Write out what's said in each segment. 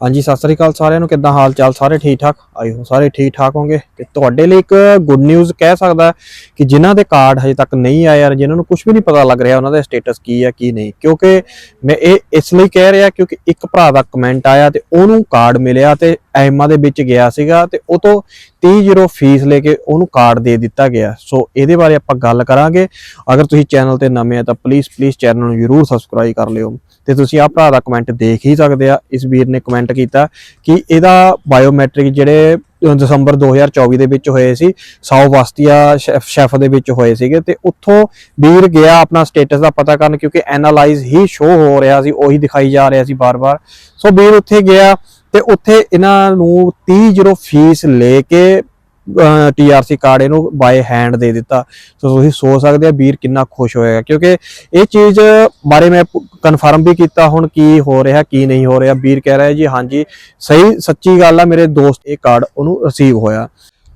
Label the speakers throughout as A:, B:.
A: ਹਾਂਜੀ, ਸਤਿ ਸ੍ਰੀ ਅਕਾਲ ਸਾਰਿਆਂ ਨੂੰ। ਕਿੱਦਾਂ ਹਾਲ ਚਾਲ? ਸਾਰੇ ਠੀਕ ਠਾਕ? ਆਈ ਹੋ, ਸਾਰੇ ਠੀਕ ਠਾਕ ਹੋਗੇ ਤੇ ਤੁਹਾਡੇ ਲਈ ਇੱਕ ਗੁੱਡ ਨਿਊਜ਼ ਕਹਿ ਸਕਦਾ ਕਿ ਜਿਨ੍ਹਾਂ ਦੇ ਕਾਰਡ ਹਜੇ ਤੱਕ ਨਹੀਂ ਆਏ ਯਾਰ ਜਿਨ੍ਹਾਂ ਨੂੰ ਕੁਝ ਵੀ ਨਹੀਂ ਪਤਾ ਲੱਗ ਰਿਹਾ ਉਹਨਾਂ ਦਾ ਸਟੇਟਸ ਕੀ ਹੈ ਕੀ ਨਹੀਂ। ਕਿਉਂਕਿ ਮੈਂ ਇਹ ਇਸ ਲਈ ਕਹਿ ਰਿਹਾ ਕਿਉਂਕਿ ਇੱਕ ਭਰਾ ਦਾ ਕਮੈਂਟ ਆਇਆ ਤੇ ਉਹਨੂੰ ਕਾਰਡ ਮਿਲਿਆ ਤੇ ਐਮਾ ਦੇ ਵਿੱਚ ਗਿਆ ਸੀਗਾ ਤੇ ਉਹ ਤੋਂ 30 ਜ਼ੀਰੋ ਫੀਸ ਲੈ ਕੇ ਉਹਨੂੰ ਕਾਰਡ ਦੇ ਦਿੱਤਾ ਗਿਆ। ਸੋ ਇਹਦੇ ਬਾਰੇ ਆਪਾਂ ਗੱਲ ਕਰਾਂਗੇ। ਅਗਰ ਤੁਸੀਂ ਚੈਨਲ ਤੇ ਨਵੇਂ ਆ ਤਾਂ ਪਲੀਜ਼ ਪਲੀਜ਼ ਚੈਨਲ ਨੂੰ ਜਰੂਰ ਸਬਸਕ੍ਰਾਈਬ ਕਰ ਲਿਓ। ਤੇ ਤੁਸੀਂ ਆਹ ਭਰਾ ਦਾ ਕਮੈਂਟ ਦੇਖ ਹੀ ਸਕਦੇ ਆ, ਇਸ ਵੀਰ ਨੇ ਕਮੈਂਟ ਕੀਤਾ ਕਿ ਇਹਦਾ ਬਾਇਓਮੈਟ੍ਰਿਕ ਜਿਹੜੇ, ਅਹ, ਦਸੰਬਰ 2024 ਦੇ ਵਿੱਚ ਹੋਏ ਸੀ, ਸਾਊ ਵਾਸਤੀਆ ਸ਼ੈਫ ਸ਼ੈਫ ਦੇ ਵਿੱਚ ਹੋਏ ਸੀਗੇ ਤੇ ਉੱਥੋਂ ਵੀਰ ਗਿਆ ਆਪਣਾ ਸਟੇਟਸ ਦਾ ਪਤਾ ਕਰਨ ਕਿਉਂਕਿ ਐਨਾਲਾਈਜ਼ ਹੀ ਸ਼ੋ ਹੋ ਰਿਹਾ ਸੀ, ਉਹੀ ਦਿਖਾਈ ਜਾ ਰਿਹਾ ਸੀ ਬਾਰ-ਬਾਰ। ਸੋ ਵੀਰ ਉੱਥੇ ਗਿਆ ਤੇ ਉੱਥੇ ਇਹਨਾਂ ਨੂੰ 30 ਜ਼ੀਰੋ ਫੀਸ ਲੈ ਕੇ ਟੀਆਰਸੀ ਕਾਰਡ ਇਹਨੂੰ ਬਾਏ ਹੈਂਡ ਦੇ ਦਿੱਤਾ। ਸੋ ਤੁਸੀਂ ਸੋਚ ਸਕਦੇ ਆ ਵੀਰ ਕਿੰਨਾ ਖੁਸ਼ ਹੋਏਗਾ। ਕਿਉਂਕਿ ਇਹ ਚੀਜ਼ ਬਾਰੇ ਮੈਂ ਕਨਫਰਮ ਵੀ ਕੀਤਾ ਹੁਣ ਕੀ ਹੋ ਰਿਹਾ, ਕੀ ਨਹੀਂ ਹੋ ਰਿਹਾ। ਵੀਰ ਕਹਿ ਰਿਹਾ ਜੀ, ਹਾਂਜੀ, ਸਹੀ, ਸੱਚੀ ਗੱਲ ਆ, ਮੇਰੇ ਦੋਸਤ ਇਹ ਕਾਰਡ ਉਹਨੂੰ ਰਿਸੀਵ ਹੋਇਆ।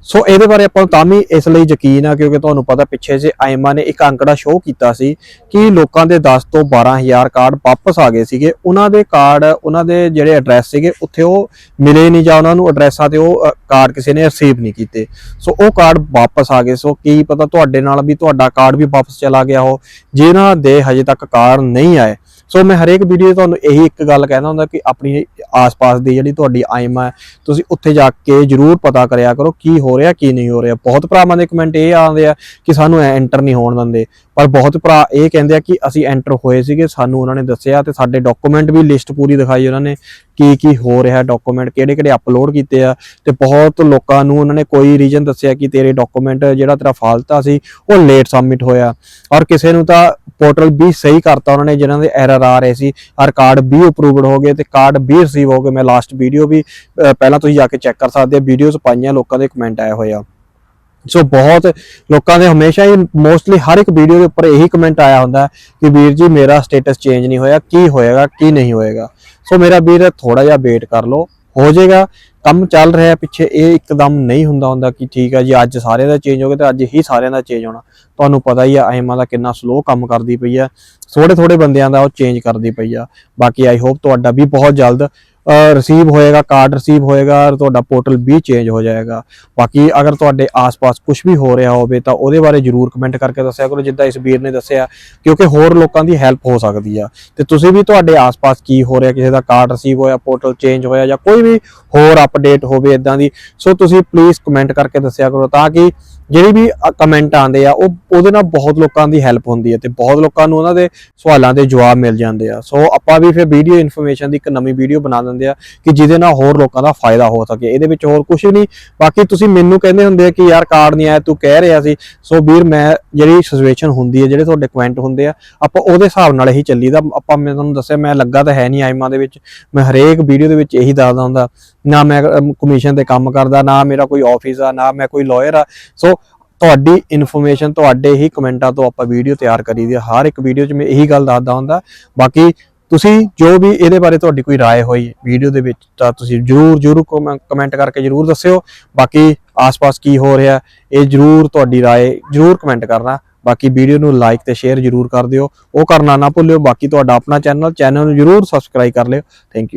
A: ਸੋ ਇਹਦੇ ਬਾਰੇ ਆਪਾਂ ਨੂੰ ਤਾਂ ਵੀ ਇਸ ਲਈ ਯਕੀਨ ਆ, ਕਿਉਂਕਿ ਤੁਹਾਨੂੰ ਪਤਾ ਪਿੱਛੇ ਜੇ ਆਇਮਾ ਨੇ ਇੱਕ ਅੰਕੜਾ ਸ਼ੋਅ ਕੀਤਾ ਸੀ ਕਿ ਲੋਕਾਂ ਦੇ 10 ਤੋਂ 12000 ਕਾਰਡ ਵਾਪਸ ਆ ਗਏ ਸੀਗੇ। ਉਹਨਾਂ ਦੇ ਕਾਰਡ ਉਹਨਾਂ ਦੇ ਜਿਹੜੇ ਐਡਰੈਸ ਸੀਗੇ, ਉੱਥੇ ਉਹ ਮਿਲੇ ਨਹੀਂ ਜਾਂ ਉਹਨਾਂ ਨੂੰ ਐਡਰੈਸਾਂ ਤੇ ਉਹ ਕਾਰਡ ਕਿਸੇ ਨੇ ਰਿਸੀਵ ਨਹੀਂ ਕੀਤੇ। ਸੋ ਉਹ ਕਾਰਡ ਵਾਪਸ ਆ ਗਏ। ਸੋ ਕੀ ਪਤਾ ਤੁਹਾਡੇ ਨਾਲ ਵੀ ਤੁਹਾਡਾ ਕਾਰਡ ਵੀ ਵਾਪਸ ਚਲਾ ਗਿਆ ਹੋ। ਜਿਨ੍ਹਾਂ ਦੇ, ਹਜੇ ਤੱਕ ਕਾਰਡ ਨਹੀਂ ਆਏ। ਸੋ ਮੈਂ ਹਰੇਕ ਵੀਡੀਓ ਤੁਹਾਨੂੰ ਇਹੀ ਇੱਕ ਗੱਲ ਕਹਿੰਦਾ ਹੁੰਦਾ ਕਿ ਆਪਣੀ ਆਸ-ਪਾਸ ਦੀ ਜਿਹੜੀ ਤੁਹਾਡੀ ਆਇਮਾ ਹੈ, ਤੁਸੀਂ ਉੱਥੇ ਜਾ ਕੇ ਜਰੂਰ ਪਤਾ ਕਰਿਆ ਕਰੋ ਕੀ ਹੋ ਰਿਹਾ, ਕੀ ਨਹੀਂ ਹੋ ਰਿਹਾ। ਬਹੁਤ ਭਰਾਵਾਂ ਦੇ ਕਮੈਂਟ ਇਹ ਆਉਂਦੇ ਆ ਕਿ ਸਾਨੂੰ ਐਂਟਰ ਨਹੀਂ ਹੋਣ ਦਿੰਦੇ। ਪਰ ਬਹੁਤ ਭਰਾ ਇਹ ਕਹਿੰਦੇ ਆ ਕਿ ਅਸੀਂ ਐਂਟਰ ਹੋਏ ਸੀਗੇ, ਸਾਨੂੰ ਉਹਨਾਂ ਨੇ ਦੱਸਿਆ ਤੇ ਸਾਡੇ ਡਾਕੂਮੈਂਟ ਵੀ ਲਿਸਟ ਪੂਰੀ ਦਿਖਾਈ ਉਹਨਾਂ ਨੇ, ਕੀ ਕੀ ਹੋ ਰਿਹਾ ਡਾਕੂਮੈਂਟ ਕਿਹੜੇ ਕਿਹੜੇ ਅਪਲੋਡ ਕੀਤੇ ਆ ਤੇ ਬਹੁਤ ਲੋਕਾਂ ਨੂੰ ਉਹਨਾਂ ਨੇ ਕੋਈ ਰੀਜਨ ਦੱਸਿਆ ਕਿ ਤੇਰੇ ਡਾਕੂਮੈਂਟ ਜਿਹੜਾ ਤੇਰਾ ਫਾਲਤਾ ਸੀ, ਉਹ ਲੇਟ ਸਬਮਿਟ ਹੋਇਆ। ਔਰ ਕਿਸੇ ਨੂੰ ਤਾਂ ਪੋਰਟਲ ਵੀ ਸਹੀ ਕਰਤਾ ਉਹਨਾਂ ਨੇ, ਜਿਨ੍ਹਾਂ ਦੇ ਐਰਰ ਆ ਰਹੇ ਸੀ। ਔਰ ਕਾਰਡ ਵੀ ਅਪਰੂਵਡ ਹੋ ਗਏ ਤੇ ਕਾਰਡ ਵੀ ਰਿਸੀਵ ਹੋ ਗਏ। ਮੈਂ ਲਾਸਟ ਵੀਡੀਓ ਵੀ ਪਹਿਲਾਂ ਤੁਸੀਂ ਜਾ ਕੇ ਚੈੱਕ ਕਰ ਸਕਦੇ ਆ ਵੀਡੀਓਜ਼ ਪਾਈਆਂ, ਲੋਕਾਂ ਦੇ ਕਮੈਂਟ ਆਏ ਹੋਏ ਆ। ਸੋ ਬਹੁਤ ਲੋਕਾਂ ਦੇ ਹਮੇਸ਼ਾ ਹੀ ਮੋਸਟਲੀ ਹਰ ਇੱਕ ਵੀਡੀਓ ਦੇ ਉੱਪਰ ਇਹੀ ਕਮੈਂਟ ਆਇਆ ਹੁੰਦਾ ਕਿ ਵੀਰ ਜੀ ਮੇਰਾ ਸਟੇਟਸ ਚੇਂਜ ਨਹੀਂ ਹੋਇਆ, ਕੀ ਹੋਏਗਾ, ਕੀ ਨਹੀਂ ਹੋਏਗਾ। ਸੋ ਮੇਰਾ ਵੀਰ ਥੋੜਾ ਜਿਹਾ ਵੇਟ ਕਰ ਲਓ। ਹੋ ਜਾਏਗਾ। ਕੰਮ ਚੱਲ ਰਿਹਾ ਪਿੱਛੇ ਇਹ ਇੱਕਦਮ ਨਹੀਂ ਹੁੰਦਾ ਹੁੰਦਾ ਕਿ ਠੀਕ ਹੈ ਜੀ, ਅੱਜ ਸਾਰਿਆਂ ਦਾ ਚੇਂਜ ਹੋ ਗਿਆ ਤੇ ਅੱਜ ਹੀ ਸਾਰਿਆਂ ਦਾ ਚੇਂਜ ਹੋਣਾ। ਤੁਹਾਨੂੰ ਪਤਾ ਹੀ ਆ ਆਇਮਾ ਦਾ ਕਿੰਨਾ ਸਲੋ ਕੰਮ ਕਰਦੀ ਪਈ ਆ। ਥੋੜੇ ਥੋੜੇ ਬੰਦਿਆਂ ਦਾ ਉਹ ਚੇਂਜ ਕਰਦੀ ਪਈ ਆ। ਬਾਕੀ ਆਈ ਹੋਪ ਤੁਹਾਡਾ ਵੀ ਬਹੁਤ ਜਲਦ ਰਿਸੀਵ ਹੋਏਗਾ ਕਾਰਡ ਰਿਸੀਵ ਹੋਏਗਾ ਔਰ ਤੁਹਾਡਾ ਪੋਰਟਲ ਵੀ ਚੇਂਜ ਹੋ ਜਾਏਗਾ। ਬਾਕੀ ਅਗਰ ਤੁਹਾਡੇ ਆਸ-ਪਾਸ ਕੁਝ ਵੀ ਹੋ ਰਿਹਾ ਹੋਵੇ ਤਾਂ ਉਹਦੇ ਬਾਰੇ ਜਰੂਰ ਕਮੈਂਟ ਕਰਕੇ ਦੱਸਿਆ ਕਰੋ, ਜਿੱਦਾਂ ਇਸ ਵੀਰ ਨੇ ਦੱਸਿਆ, ਕਿਉਂਕਿ ਹੋਰ ਲੋਕਾਂ ਦੀ ਹੈਲਪ ਹੋ ਸਕਦੀ ਆ। ਤੇ ਤੁਸੀਂ ਵੀ ਤੁਹਾਡੇ ਆਸ-ਪਾਸ ਕੀ ਹੋ ਰਿਹਾ, ਕਿਸੇ ਦਾ ਕਾਰਡ ਰਿਸੀਵ ਹੋਇਆ ਪੋਰਟਲ ਚੇਂਜ ਹੋਇਆ ਜਾਂ ਕੋਈ ਵੀ ਹੋਰ ਅਪਡੇਟ ਹੋਵੇ ਇਦਾਂ ਦੀ, ਸੋ ਤੁਸੀਂ ਪਲੀਜ਼ ਕਮੈਂਟ ਕਰਕੇ ਦੱਸਿਆ ਕਰੋ ਤਾਂ ਕਿ ਜਿਹੜੀ ਵੀ ਕਮੈਂਟ ਆਉਂਦੇ ਆ, ਉਹ, ਉਹਦੇ ਨਾਲ ਬਹੁਤ ਲੋਕਾਂ ਦੀ ਹੈਲਪ ਹੁੰਦੀ ਹੈ ਤੇ ਬਹੁਤ ਲੋਕਾਂ ਨੂੰ ਉਹਨਾਂ ਦੇ ਸਵਾਲਾਂ ਦੇ ਜਵਾਬ ਮਿਲ ਜਾਂਦੇ ਆ। ਸੋ ਆਪਾਂ ਵੀ ਫਿਰ ਵੀਡੀਓ ਇਨਫੋਰਮੇਸ਼ਨ ਦੀ ਇੱਕ ਨਵੀਂ ਵੀਡੀਓ ਬਣਾ ਦਿੰਦੇ ਆ ਕਿ ਜਿਹਦੇ ਨਾਲ ਹੋਰ ਲੋਕਾਂ ਦਾ ਫਾਇਦਾ ਹੋ ਸਕੇ। ਇਹਦੇ ਵਿੱਚ ਹੋਰ ਕੁਝ ਨਹੀਂ। ਬਾਕੀ ਤੁਸੀਂ ਮੈਨੂੰ ਕਹਿੰਦੇ ਹੁੰਦੇ ਆ ਕਿ ਯਾਰ ਕਾਰਡ ਨਹੀਂ ਆਇਆ, ਤੂੰ ਕਹਿ ਰਿਹਾ ਸੀ। ਸੋ ਵੀਰ, ਮੈਂ ਜਿਹੜੀ ਸਿਚੁਏਸ਼ਨ ਹੁੰਦੀ ਹੈ, ਜਿਹੜੇ ਤੁਹਾਡੇ ਕਮੈਂਟ ਹੁੰਦੇ ਆ, ਆਪਾਂ ਉਹਦੇ ਹਿਸਾਬ ਨਾਲ ਹੀ ਚੱਲੀਦਾ ਆਪਾਂ, ਮੈਂ ਤੁਹਾਨੂੰ ਦੱਸਿਆ, ਮੈਂ ਲੱਗਾ ਤਾਂ ਹੈ ਨਹੀਂ ਆਈਮਾ ਦੇ ਵਿੱਚ। ਮੈਂ ਹਰੇਕ ਵੀਡੀਓ ਦੇ ਵਿੱਚ ਇਹੀ ਦੱਸਦਾ ਹੁੰਦਾ। ਨਾ ਮੈਂ ਕਮਿਸ਼ਨ ਤੇ ਕੰਮ ਕਰਦਾ, ਨਾ ਮੇਰਾ ਕੋਈ ਆਫਿਸ ਆ, ਨਾ ਮੈਂ ਕੋਈ ਲਾਇਰ ਆ। ਸੋ ਤੁਹਾਡੀ ਇਨਫੋਰਮੇਸ਼ਨ ਤੁਹਾਡੇ ਹੀ ਕਮੈਂਟਾਂ ਤੋਂ ਆਪਾਂ ਵੀਡੀਓ ਤਿਆਰ ਕਰੀਦੀ ਆ ਹਰ ਇੱਕ ਵੀਡੀਓ 'ਚ ਮੈਂ ਇਹੀ ਗੱਲ ਦੱਸਦਾ ਹੁੰਦਾ ਬਾਕੀ ਤੁਸੀਂ ਜੋ ਵੀ ਇਹਦੇ ਬਾਰੇ ਤੁਹਾਡੀ ਕੋਈ رائے ਹੋਈ ਵੀਡੀਓ ਦੇ ਵਿੱਚ ਤਾਂ ਤੁਸੀਂ ਜਰੂਰ ਜਰੂਰ ਕਮੈਂਟ ਕਰਕੇ ਜਰੂਰ ਦੱਸਿਓ ਬਾਕੀ ਆਸ-ਪਾਸ ਕੀ ਹੋ ਰਿਹਾ ਇਹ ਜਰੂਰ ਤੁਹਾਡੀ رائے ਜਰੂਰ ਕਮੈਂਟ ਕਰਨਾ ਬਾਕੀ ਵੀਡੀਓ ਨੂੰ ਲਾਈਕ ਤੇ ਸ਼ੇਅਰ ਜਰੂਰ ਕਰ ਦਿਓ ਉਹ ਕਰਨਾ ਨਾ ਭੁੱਲਿਓ ਬਾਕੀ ਤੁਹਾਡਾ ਆਪਣਾ ਚੈਨਲ ਚੈਨਲ ਨੂੰ ਜਰੂਰ ਸਬਸਕ੍ਰਾਈਬ ਕਰ ਲਿਓ ਥੈਂਕ ਯੂ